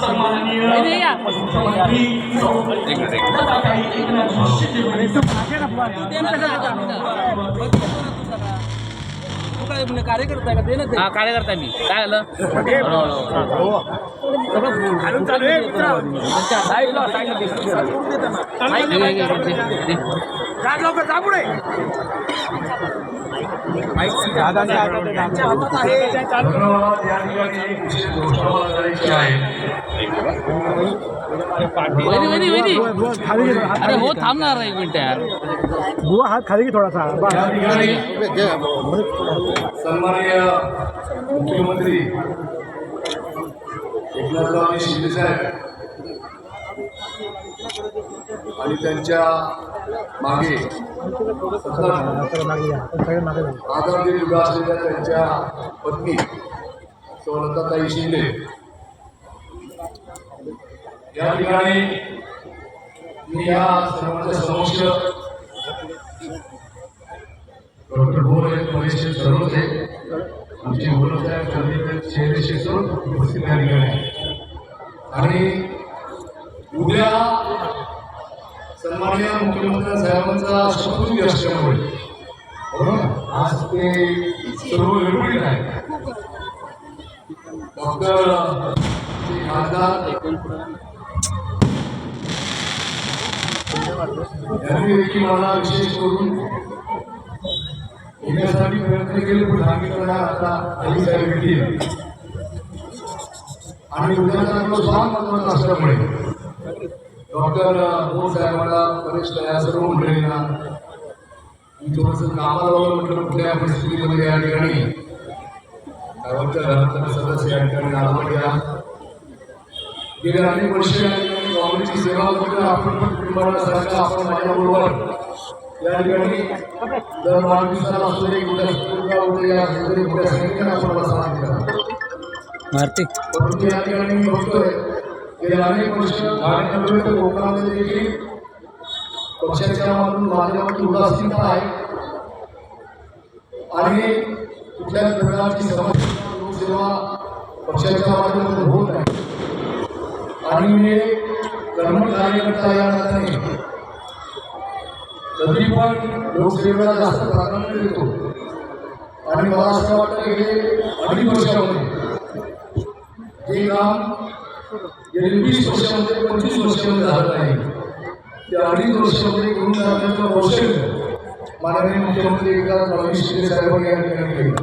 सन्माननीय मुख्यमंत्री कार्यकर्ता आहे का ते हा कार्यकर्ता मी. काय झालं? घालून अरे हो थांबणार एक मिनिट यार बुवा हात खाली की थोडासा सन्माननीय मुख्यमंत्री एकनाथराव शिंदे साहेब. आणि त्यांच्या मागे. सतत युगा असलेल्या त्यांच्या पत्नी सौलताताई शिंदे. या ठिकाणी मी या सर्वांच्या समक्ष डॉक्टर भोर आहेत महेश सर्वच आहे आमचे भोर साहेब चंद्रकांत शहरेशी सर्व उपस्थित या ठिकाणी. आणि उद्या सन्माननीय मुख्यमंत्री साहेबांचा शपथविधी असल्यामुळे. आज ते सर्व वेगवेगळे आहे डॉक्टर यांनी देखील मला विशेष करून येण्यासाठी प्रयत्न केले पण सांगितलं नाही आता आई साहेब येतील आणि उद्याचा दिवस फार महत्त्वाचा असल्यामुळे डॉक्टर बोर साहेबांना परेश या सर्व मंडळींना मी थोडंसं कामाला वगैरे म्हटलं कुठल्या परिस्थितीमध्ये या ठिकाणी? गावाच्या घरातल्या सदस्य या ठिकाणी आला या गेले अनेक वर्ष काँग्रेसची सेवा करतो आपण पण कुटुंबाला आपण माझ्याबरोबर या ठिकाणी दर वाढदिवसाला असू दे कुठल्या स्कूलला वगैरे या वगैरे कुठल्या संख्येने आपण साथ दिला परंतु या ठिकाणी मी बघतोय गेले अनेक वर्ष भारत तर कोकणामध्ये देखील पक्षाच्या मागून उदासीनता आहे आणि कुठल्याच प्रकारची समस्या लोकसेवा पक्षाच्या माध्यमातून होत नाही आणि मी कर्मठ कार्यकर्ता या नात्याने कधी पण लोकसेवेला जास्त प्राधान्य देतो आणि मला असं वाटतं की अडीच वर्षामध्ये हे काम गेली वीस वर्षामध्ये पंचवीस वर्षामध्ये झालं नाही त्या अडीच वर्षामध्ये करून जाण्याचं कौशल्य माननीय मुख्यमंत्री एकनाथ रमेश शिंदे साहेबांनी या ठिकाणी केलं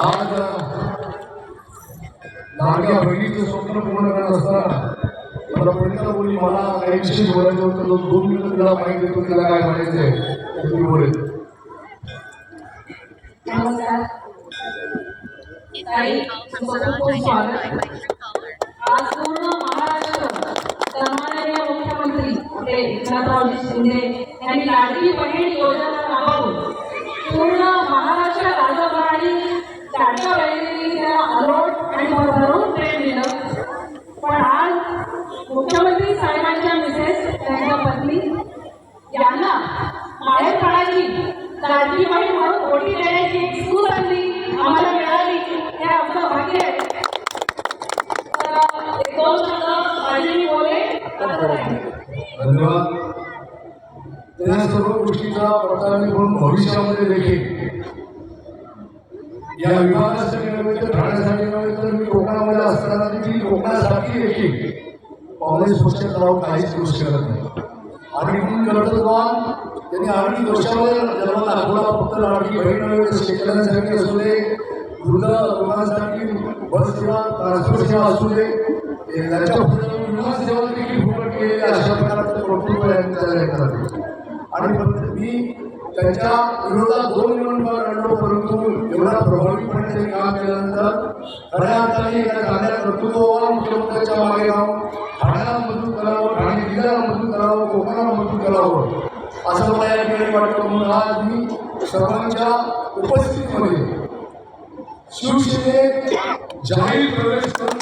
आज लाडक्या बहिणीचं स्वप्न पूर्ण करत असताना मला प्रश्न बोलली मला काही विषय बोलायचं होतं दोन दोन मिनिटं तिला माहिती देतो तिला काय म्हणायचंय ते तुम्ही बोलेल नमस्कार ताई आज पूर्ण महाराष्ट्र सन्माननीय मुख्यमंत्री आपले एकनाथरावजी शिंदे. यांनी लाडकी बहीण योजना राबवून पूर्ण महाराष्ट्र राज्यभराने लाडक्या त्याला अलोट आणि भरभरून प्रेम दिलं. पण आज मुख्यमंत्री साहेबांच्या मिसेस त्यांच्या पत्नी यांना काढायची लाडकी बहीण म्हणून ओटी देण्याची एक सूट संधी आम्हाला मिळाली हे आमचं भाग्य आहे तर एक दोन शब्द माझे मी बोले आता नाही. धन्यवाद त्या सर्व गोष्टीचा पडताळणी करून भविष्यामध्ये देखील. या विभागासाठी नव्हे तर ठाण्यासाठी नव्हे तर मी कोकणामध्ये असताना देखील कोकणासाठी देखील. काँग्रेस पक्षात राहून काहीच करू शकत नाही. आणि म्हणून कर्तृत्वान त्यांनी अडीच दोषावर जन्माला दाखवला फक्त लाडकी बहीण नव्हे तर शेतकऱ्यांसाठी असू दे वृद्ध लोकांसाठी बस सेवा ट्रान्सपोर्ट सेवा असू दे. ए, त्याच्या विमान सेवा देखील फुकट केलेली अशा प्रकारचं कर्तृत्व यांनी त्याला हे आणि मी त्यांच्या विरोधात दोन निवडणुका लढलो परंतु एवढा प्रभावीपणे ते काम केल्यानंतर खऱ्या अर्थाने या चांगल्या कर्तृत्वाला मुख्यमंत्र्यांच्या मागे राहून ठाण्याला मजबूत करावं ठाणे जिल्ह्याला मजबूत करावं कोकणाला मजबूत करावं असं मला या ठिकाणी वाटतं. म्हणून आज मी सर्वांच्या उपस्थितीमध्ये शिवसेनेत जाहीर प्रवेश करून